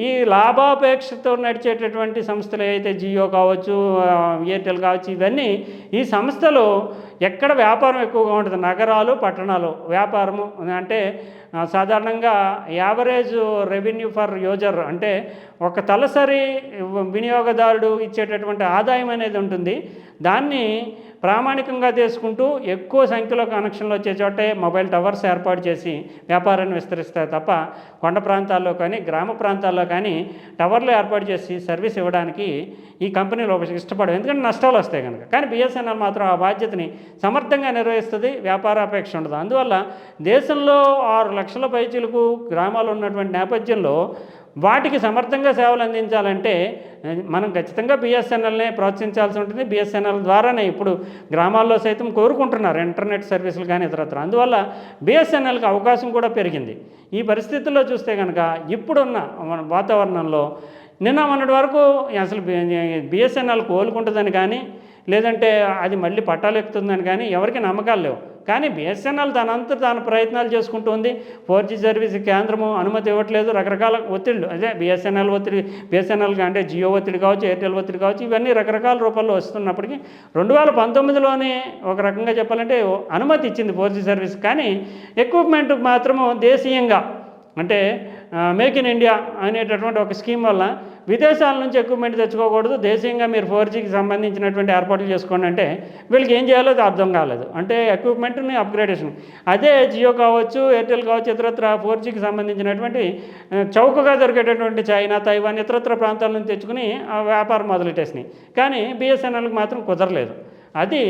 ఈ లాభాపేక్షతో నడిచేటటువంటి సంస్థలు ఏవైతే జియో కావచ్చు ఎయిర్టెల్ కావచ్చు ఇవన్నీ ఈ సంస్థలు ఎక్కడ వ్యాపారం ఎక్కువగా ఉంటుంది? నగరాలు పట్టణాలు. వ్యాపారము అంటే సాధారణంగా యావరేజ్ రెవెన్యూ ఫర్ యూజర్ అంటే ఒక తలసరి వినియోగదారుడు ఇచ్చేటటువంటి ఆదాయం అనేది ఉంటుంది. దాన్ని ప్రామాణికంగా తీసుకుంటూ ఎక్కువ సంఖ్యలో కనెక్షన్లు వచ్చే చోటే మొబైల్ టవర్స్ ఏర్పాటు చేసి వ్యాపారాన్ని విస్తరిస్తారు తప్ప కొండ ప్రాంతాల్లో కానీ గ్రామ ప్రాంతాల్లో కానీ టవర్లు ఏర్పాటు చేసి సర్వీస్ ఇవ్వడానికి ఈ కంపెనీలు ఇష్టపడవు. ఎందుకంటే నష్టాలు వస్తాయి కనుక. కానీ బిఎస్ఎన్ఎల్ మాత్రం ఆ బాధ్యతని సమర్థంగా నిర్వహిస్తుంది వ్యాపారాపేక్ష ఉండదు. అందువల్ల దేశంలో ఆరు లక్షల పైచీలకు గ్రామాలు ఉన్నటువంటి నేపథ్యంలో వాటికి సమర్థంగా సేవలు అందించాలంటే మనం ఖచ్చితంగా బిఎస్ఎన్ఎల్నే ప్రోత్సహించాల్సి ఉంటుంది. బిఎస్ఎన్ఎల్ ద్వారానే ఇప్పుడు గ్రామాల్లో సైతం కోరుకుంటున్నారు ఇంటర్నెట్ సర్వీసులు కానీ ఇతరత్ర. అందువల్ల బిఎస్ఎన్ఎల్కి అవకాశం కూడా పెరిగింది. ఈ పరిస్థితుల్లో చూస్తే కనుక ఇప్పుడున్న మన వాతావరణంలో నిన్న మొన్నటి వరకు అసలు బిఎస్ఎన్ఎల్ కోలుకుంటుందని కానీ లేదంటే అది మళ్ళీ పట్టాలెక్కుతుందని కానీ ఎవరికి నమ్మకాలు లేవు. కానీ బిఎస్ఎన్ఎల్ తనంతా తాను ప్రయత్నాలు చేసుకుంటుంది ఫోర్ జీ సర్వీస్ కేంద్రము అనుమతి ఇవ్వట్లేదు. రకరకాల ఒత్తిళ్ళు అదే బిఎస్ఎన్ఎల్ ఒత్తిడి బిఎస్ఎన్ఎల్ అంటే జియో ఒత్తిడి కావచ్చు ఎయిర్టెల్ ఒత్తిడి కావచ్చు ఇవన్నీ రకరకాల రూపాల్లో వస్తున్నప్పటికీ రెండు వేల పంతొమ్మిదిలోనే ఒక రకంగా చెప్పాలంటే అనుమతి ఇచ్చింది ఫోర్ జీ సర్వీస్. కానీ ఎక్విప్మెంట్ మాత్రము దేశీయంగా అంటే మేక్ ఇన్ ఇండియా అనేటటువంటి ఒక స్కీమ్ వల్ల విదేశాల నుంచి ఎక్విప్మెంట్ తెచ్చుకోకూడదు. దేశీయంగా మీరు ఫోర్ జీకి సంబంధించినటువంటి ఏర్పాట్లు చేసుకోండి అంటే వీళ్ళకి ఏం చేయాలో అది అర్థం కాలేదు. అంటే ఎక్విప్మెంట్ని అప్గ్రేడేషన్ అదే జియో కావచ్చు ఎయిర్టెల్ కావచ్చు ఇతరత్ర ఫోర్ జీకి సంబంధించినటువంటి చౌకగా దొరికేటటువంటి చైనా తైవాన్ ఇతరత్ర ప్రాంతాల నుంచి తెచ్చుకుని ఆ వ్యాపారం మొదలెట్టేసినాయి. కానీ బిఎస్ఎన్ఎల్కి మాత్రం కుదరలేదు. అది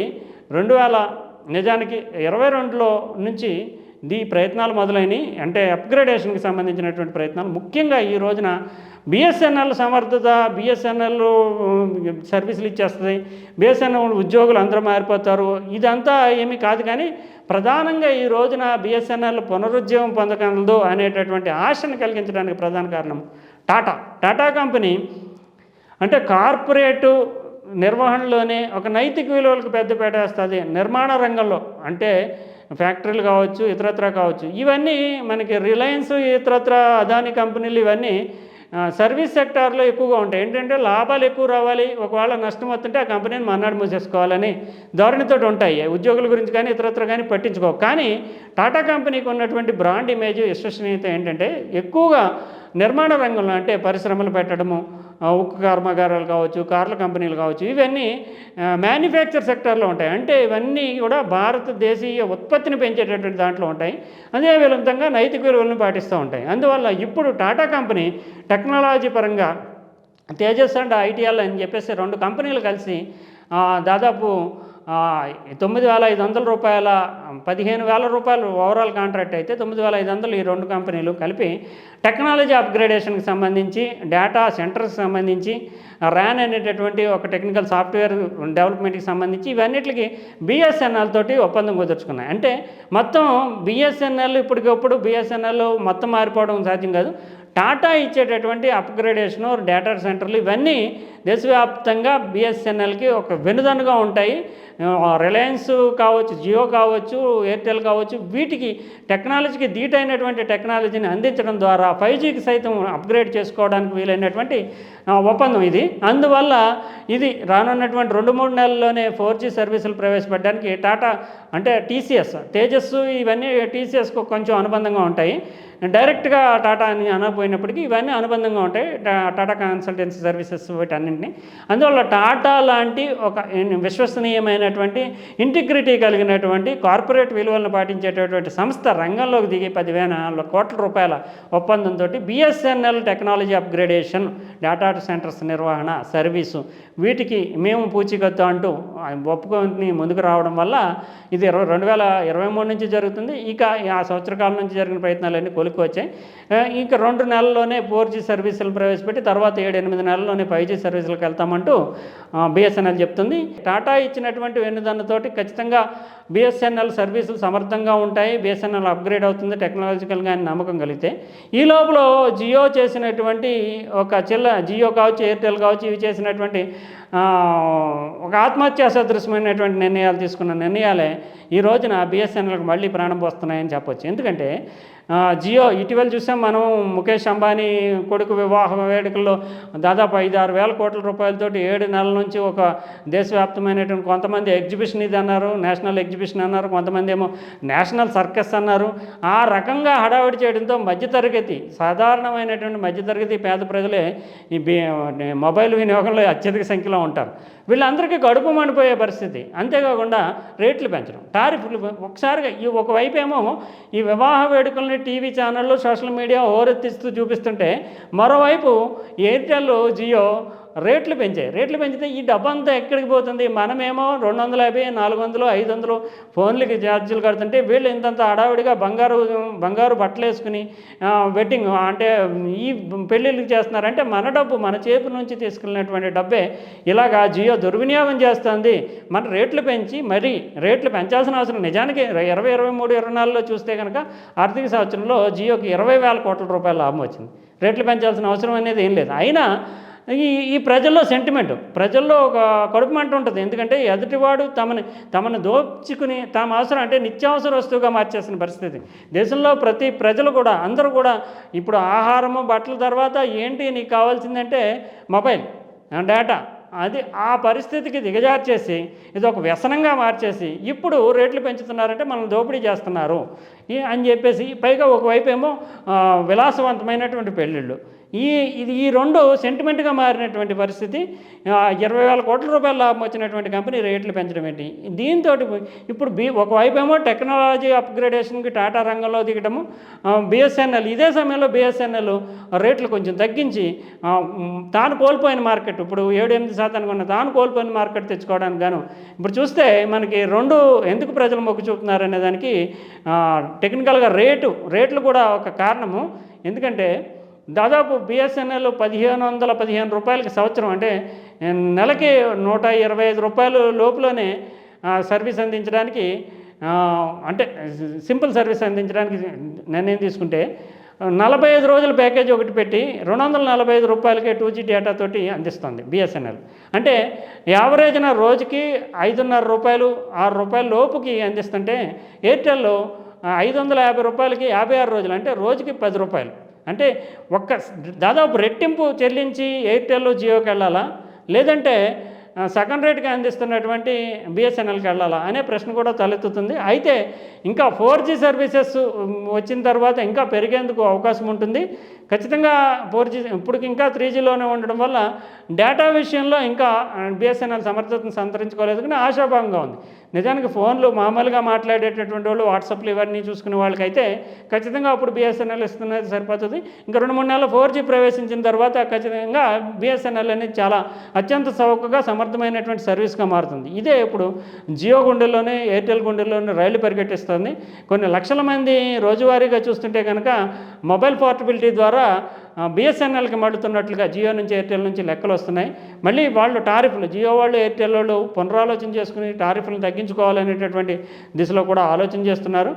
రెండు వేల నిజానికి ఇరవై రెండులో నుంచి ఈ ప్రయత్నాలు మొదలైనవి అంటే అప్గ్రేడేషన్కి సంబంధించినటువంటి ప్రయత్నాలు. ముఖ్యంగా ఈ రోజున బిఎస్ఎన్ఎల్ సమర్థత బిఎస్ఎన్ఎల్ సర్వీసులు ఇచ్చేస్తుంది. బిఎస్ఎన్ఎల్ ఉద్యోగులు అందరూ మారిపోతారు ఇదంతా ఏమీ కాదు కానీ ప్రధానంగా ఈ రోజున బిఎస్ఎన్ఎల్ పునరుజ్జీవం పొందగలదు అనేటటువంటి ఆశను కలిగించడానికి ప్రధాన కారణం టాటా. టాటా కంపెనీ అంటే కార్పొరేటు నిర్వహణలోనే ఒక నైతిక విలువలకు పెద్దపేట వేస్తుంది. నిర్మాణ రంగంలో అంటే ఫ్యాక్టరీలు కావచ్చు ఇతరత్ర కావచ్చు. ఇవన్నీ మనకి రిలయన్స్ ఇతరత్ర అదాని కంపెనీలు ఇవన్నీ సర్వీస్ సెక్టార్లో ఎక్కువగా ఉంటాయి. ఏంటంటే లాభాలు ఎక్కువ రావాలి ఒకవేళ నష్టం వస్తుంటే ఆ కంపెనీని మన్నాడు మూసేసుకోవాలని ధోరణితో ఉంటాయి. ఉద్యోగుల గురించి కానీ ఇతరత్ర కానీ పట్టించుకో కానీ టాటా కంపెనీకి ఉన్నటువంటి బ్రాండ్ ఇమేజ్ విశ్వసనీయత ఏంటంటే ఎక్కువగా నిర్మాణ రంగంలో అంటే పరిశ్రమలు పెట్టడము ఉక్కు కర్మాగారాలు కావచ్చు కార్ల కంపెనీలు కావచ్చు ఇవన్నీ మ్యానుఫ్యాక్చర్ సెక్టార్లో ఉంటాయి. అంటే ఇవన్నీ కూడా భారతదేశీయ ఉత్పత్తిని పెంచేటటువంటి దాంట్లో ఉంటాయి. అదే విధంగా నైతిక విలువలను పాటిస్తూ ఉంటాయి. అందువల్ల ఇప్పుడు టాటా కంపెనీ టెక్నాలజీ పరంగా తేజస్ అండ్ ఐటీఎల్ అని చెప్పేసి రెండు కంపెనీలు కలిసి దాదాపు తొమ్మిది వేల ఐదు వందల రూపాయల పదిహేను వేల రూపాయలు ఓవరాల్ కాంట్రాక్ట్ అయితే తొమ్మిది వేల ఐదు వందలు ఈ రెండు కంపెనీలు కలిపి టెక్నాలజీ అప్గ్రేడేషన్కి సంబంధించి డేటా సెంటర్కి సంబంధించి ర్యాన్ అనేటటువంటి ఒక టెక్నికల్ సాఫ్ట్వేర్ డెవలప్మెంట్కి సంబంధించి ఇవన్నిటికి బిఎస్ఎన్ఎల్ తోటి ఒప్పందం కుదుర్చుకున్నాయి. అంటే మొత్తం బిఎస్ఎన్ఎల్ ఇప్పటికప్పుడు బిఎస్ఎన్ఎల్ మొత్తం మారిపోవడం సాధ్యం కాదు. టాటా ఇచ్చేటటువంటి అప్గ్రేడేషను డేటా సెంటర్లు ఇవన్నీ దేశవ్యాప్తంగా బిఎస్ఎన్ఎల్కి ఒక వెనుదనుగా ఉంటాయి. రిలయన్స్ కావచ్చు జియో కావచ్చు ఎయిర్టెల్ కావచ్చు వీటికి టెక్నాలజీకి ధీటైనటువంటి టెక్నాలజీని అందించడం ద్వారా ఫైవ్ జీకి సైతం అప్గ్రేడ్ చేసుకోవడానికి వీలైనటువంటి ఒప్పందం ఇది. అందువల్ల ఇది రానున్నటువంటి రెండు మూడు నెలల్లోనే ఫోర్ జీ సర్వీసులు ప్రవేశపెట్టడానికి టాటా అంటే టీసీఎస్ తేజస్సు ఇవన్నీ టీసీఎస్కు కొంచెం అనుబంధంగా ఉంటాయి. డైరెక్ట్గా టాటా అని అనపోయినప్పటికీ ఇవన్నీ అనుబంధంగా ఉంటాయి. టా- టాటా కన్సల్టెన్సీ సర్వీసెస్ వీటన్నింటినీ అందువల్ల టాటా లాంటి ఒక విశ్వసనీయమైనటువంటి ఇంటిగ్రిటీ కలిగినటువంటి కార్పొరేట్ విలువలను పాటించేటటువంటి సంస్థ రంగంలోకి దిగి పదివేల కోట్ల రూపాయల ఒప్పందంతో BSNL technology upgradation data centres నిర్వహణ సర్వీసు వీటికి మేము పూచీకత్తు అంటూ ఒప్పుకొని ముందుకు రావడం వల్ల ఇది ఇరవై రెండు వేల ఇరవై మూడు నుంచి జరుగుతుంది. ఇక ఆ సంవత్సర కాలం నుంచి జరిగిన ప్రయత్నాలన్నీ కొలికి వచ్చాయి ఇంకా రెండు నెలల్లోనే ఫోర్ జీ సర్వీసులు ప్రవేశపెట్టి తర్వాత ఏడు ఎనిమిది నెలల్లోనే ఫైవ్ జీ సర్వీసులకు వెళ్తామంటూ బిఎస్ఎన్ఎల్ చెప్తుంది. టాటా ఇచ్చినటువంటి వెన్నుదన్నుతోటి ఖచ్చితంగా బిఎస్ఎన్ఎల్ సర్వీసులు సమర్థంగా ఉంటాయి. బిఎస్ఎన్ఎల్ అప్గ్రేడ్ అవుతుంది టెక్నాలజికల్గా అని నమ్మకం కలిగితే. ఈ లోపల జియో చేసినటువంటి ఒక చిల్ల జియో కావచ్చు ఎయిర్టెల్ కావచ్చు ఇవి చేసినటువంటి ఒక ఆత్మహత్యా సదృశమైనటువంటి నిర్ణయాలు తీసుకున్న నిర్ణయాలే ఈ రోజున బిఎస్ఎన్ఎల్కి మళ్ళీ ప్రాణం పోస్తున్నాయని చెప్పొచ్చు. ఎందుకంటే జియో ఇటీవల చూసాం మనం ముఖేష్ అంబానీ కొడుకు వివాహ వేడుకల్లో దాదాపు ఐదు ఆరు వేల కోట్ల రూపాయలతోటి ఏడు నెలల నుంచి ఒక దేశవ్యాప్తమైనటువంటి కొంతమంది ఎగ్జిబిషన్ ఇది అన్నారు నేషనల్ ఎగ్జిబిషన్ అన్నారు కొంతమంది ఏమో నేషనల్ సర్కస్ అన్నారు. ఆ రకంగా హడావిడి చేయడంతో మధ్యతరగతి సాధారణమైనటువంటి మధ్యతరగతి పేద ప్రజలే ఈ మొబైల్ వినియోగంలో అత్యధిక సంఖ్యలో ఉంటారు. వీళ్ళందరికీ గడుపు మండిపోయే పరిస్థితి. అంతేకాకుండా రేట్లు పెంచడం. టారిఫ్లు ఒకసారిగా ఈ ఒకవైపు ఏమో ఈ వివాహ వేడుకల్ని టీవీ ఛానళ్ళు సోషల్ మీడియా ఓరెత్తిస్తూ చూపిస్తుంటే మరోవైపు ఎయిర్టెల్ జియో రేట్లు పెంచాయి. రేట్లు పెంచితే ఈ డబ్బంతా ఎక్కడికి పోతుంది? మనమేమో రెండు వందల యాభై నాలుగు వందలు ఐదు వందలు ఫోన్లకి ఛార్జీలు కడుతుంటే వీళ్ళు ఇంతంత హడావిడిగా బంగారు బంగారు బట్టలు వేసుకుని వెడ్డింగ్ అంటే ఈ పెళ్ళిళ్ళకి చేస్తున్నారంటే మన డబ్బు మన చేతి నుంచి తీసుకెళ్ళినటువంటి డబ్బే. ఇలాగా జియో దుర్వినియోగం చేస్తుంది. మన రేట్లు పెంచి మరీ రేట్లు పెంచాల్సిన అవసరం నిజానికి ఇరవై ఇరవై మూడు ఇరవై నాలుగులో చూస్తే కనుక ఆర్థిక సంవత్సరంలో జియోకి ఇరవై వేల కోట్ల రూపాయల లాభం వచ్చింది. రేట్లు పెంచాల్సిన అవసరం అనేది ఏం లేదు. అయినా ఈ ఈ ప్రజల్లో సెంటిమెంట్ ప్రజల్లో ఒక కడుపు మంట ఉంటుంది. ఎందుకంటే ఎదుటివాడు తమని తమను దోచుకుని తమ అవసరం అంటే నిత్యావసర వస్తువుగా మార్చేసిన పరిస్థితి. దేశంలో ప్రతి ప్రజలు కూడా అందరూ కూడా ఇప్పుడు ఆహారము బట్టల తర్వాత ఏంటి నీకు కావాల్సిందంటే మొబైల్ డేటా. అది ఆ పరిస్థితికి దిగజార్చేసి ఇది ఒక వ్యసనంగా మార్చేసి ఇప్పుడు రేట్లు పెంచుతున్నారంటే మనం దోపిడీ చేస్తున్నారు. ఈ అని చెప్పేసి పైగా ఒకవైపు ఏమో విలాసవంతమైనటువంటి పెళ్ళిళ్ళు. ఈ ఇది ఈ రెండు సెంటిమెంట్గా మారినటువంటి పరిస్థితి ఇరవై వేల కోట్ల రూపాయల లాభం వచ్చినటువంటి కంపెనీ రేట్లు పెంచడం ఏంటి? దీంతో ఇప్పుడు బి ఒకవైపు ఏమో టెక్నాలజీ అప్గ్రేడేషన్కి టాటా రంగంలో దిగడము బిఎస్ఎన్ఎల్ ఇదే సమయంలో బిఎస్ఎన్ఎల్ రేట్లు కొంచెం తగ్గించి తాను కోల్పోయిన మార్కెట్ ఇప్పుడు ఏడు ఎనిమిది శాతానికి ఉన్న తాను కోల్పోయిన మార్కెట్ తెచ్చుకోవడానికి గాను ఇప్పుడు చూస్తే మనకి రెండు ఎందుకు ప్రజలు మొగ్గు చూపుతున్నారు అనే దానికి టెక్నికల్గా రేటు రేట్లు కూడా ఒక కారణము. ఎందుకంటే దాదాపు బిఎస్ఎన్ఎల్ పదిహేను వందల పదిహేను రూపాయలకి సంవత్సరం. అంటే నెలకి నూట ఇరవై ఐదు రూపాయలు లోపులోనే సర్వీస్ అందించడానికి అంటే సింపుల్ సర్వీస్ అందించడానికి నిర్ణయం తీసుకుంటే నలభై ఐదు రోజుల ప్యాకేజ్ ఒకటి పెట్టి రెండు వందల నలభై ఐదు రూపాయలకే టూ జీ డేటా తోటి అందిస్తుంది బిఎస్ఎన్ఎల్. అంటే యావరేజ్న రోజుకి ఐదున్నర రూపాయలు ఆరు రూపాయల లోపుకి అందిస్తుంటే ఎయిర్టెల్లో ఐదు వందల యాభై రూపాయలకి యాభై ఆరు రోజులు. అంటే రోజుకి పది రూపాయలు. అంటే ఒక్క దాదాపు రెట్టింపు చెల్లించి ఎయిర్టెల్ జియోకి వెళ్ళాలా? లేదంటే సెకండ్ రేట్గా అందిస్తున్నటువంటి బిఎస్ఎన్ఎల్కి వెళ్ళాలా? అనే ప్రశ్న కూడా తలెత్తుతుంది. అయితే ఇంకా ఫోర్ జీ సర్వీసెస్ వచ్చిన తర్వాత ఇంకా పెరిగేందుకు అవకాశం ఉంటుంది. ఖచ్చితంగా ఫోర్ జీ ఇప్పటికి ఇంకా త్రీ జీలోనే ఉండడం వల్ల డేటా విషయంలో ఇంకా బిఎస్ఎన్ఎల్ సమర్థతను సంతరించుకోలేదు. కానీ ఆశాభావంగా ఉంది. నిజానికి ఫోన్లు మామూలుగా మాట్లాడేటటువంటి వాళ్ళు వాట్సాప్లు ఇవన్నీ చూసుకునే వాళ్ళకైతే ఖచ్చితంగా అప్పుడు బిఎస్ఎన్ఎల్ ఇస్తున్నది సరిపోతుంది. ఇంకా రెండు మూడు నెలలు ఫోర్ జీ ప్రవేశించిన తర్వాత ఖచ్చితంగా బిఎస్ఎన్ఎల్ అనేది చాలా అత్యంత చౌకగా సమర్థమైనటువంటి సర్వీస్గా మారుతుంది. ఇదే ఇప్పుడు జియో గుండెల్లోనే ఎయిర్టెల్ గుండెల్లోనే రైలు పరిగెట్టిస్తుంది. కొన్ని లక్షల మంది రోజువారీగా చూస్తుంటే కనుక మొబైల్ పోర్టబిలిటీ ద్వారా బిఎస్ఎన్ఎల్కి మళ్ళుతున్నట్లుగా జియో నుంచి ఎయిర్టెల్ నుంచి లెక్కలు వస్తున్నాయి. మళ్ళీ వాళ్ళు టారిఫ్లు జియో వాళ్ళు ఎయిర్టెల్ వాళ్ళు పునరాలోచన చేసుకుని టారిఫ్లను తగ్గించుకోవాలనేటటువంటి దిశలో కూడా ఆలోచన చేస్తున్నారు.